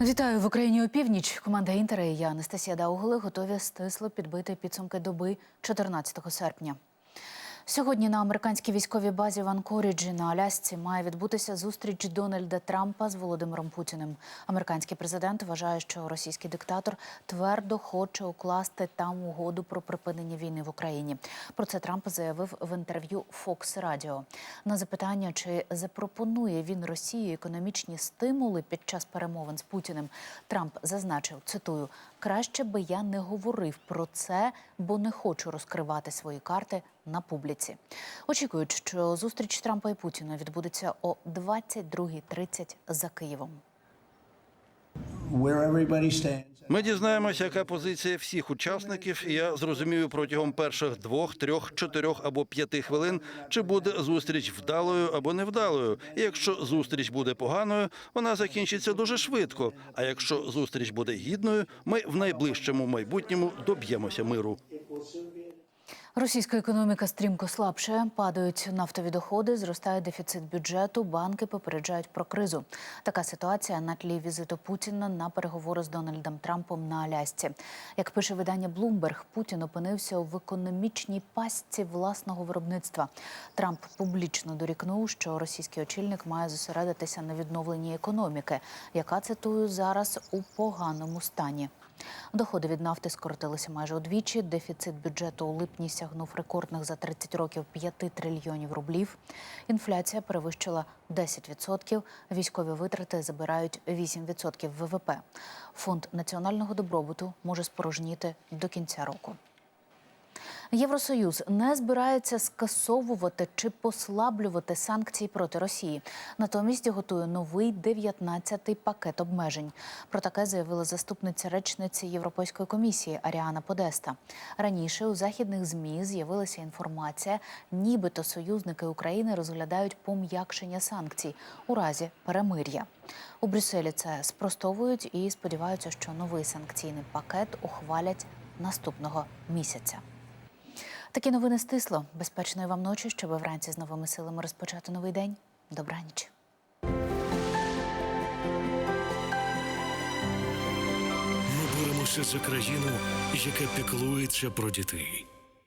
Вітаю в Україні у північ. Команда Інтера і я Анастасія Даугли готові стисло підбити підсумки доби 14 серпня. Сьогодні на американській військовій базі в Анкоріджі на Алясці має відбутися зустріч Дональда Трампа з Володимиром Путіним. Американський президент вважає, що російський диктатор твердо хоче укласти там угоду про припинення війни в Україні. Про це Трамп заявив в інтерв'ю Fox Radio. На запитання, чи запропонує він Росії економічні стимули під час перемовин з Путіним, Трамп зазначив, цитую: краще би я не говорив про це, бо не хочу розкривати свої карти на публіці. Очікують, що зустріч Трампа і Путіна відбудеться о 22.30 за Києвом. Ми дізнаємося, яка позиція всіх учасників. і Я зрозумію протягом перших двох, трьох, чотирьох або п'яти хвилин, чи буде зустріч вдалою або невдалою. І якщо зустріч буде поганою, вона закінчиться дуже швидко. А якщо зустріч буде гідною, ми в найближчому майбутньому доб'ємося миру. Російська економіка стрімко слабше, падають нафтові доходи, зростає дефіцит бюджету. Банки попереджають про кризу. Така ситуація на тлі візиту Путіна на переговори з Дональдом Трампом на Алясці. Як пише видання Bloomberg, Путін опинився в економічній пастці власного виробництва. Трамп публічно дорікнув, що російський очільник має зосередитися на відновленні економіки, яка цитую зараз у поганому стані. Доходи від нафти скоротилися майже удвічі. Дефіцит бюджету у липні сягнув рекордних за 30 років 5 трильйонів рублів. Інфляція перевищила 10%. Військові витрати забирають 8% ВВП. Фонд національного добробуту може спорожніти до кінця року. Євросоюз не збирається скасовувати чи послаблювати санкції проти Росії. Натомість готує новий 19-й пакет обмежень. Про таке заявила заступниця речниці Європейської комісії Аріана Подеста. Раніше у західних змі з'явилася інформація, нібито союзники України розглядають пом'якшення санкцій у разі перемир'я. У Брюсселі це спростовують і сподіваються, що новий санкційний пакет ухвалять наступного місяця. Такі новини стисло. Безпечної вам ночі, щоб вранці з новими силами розпочати новий день. Добраніч. Ми боремося за країну, яка піклується про дітей.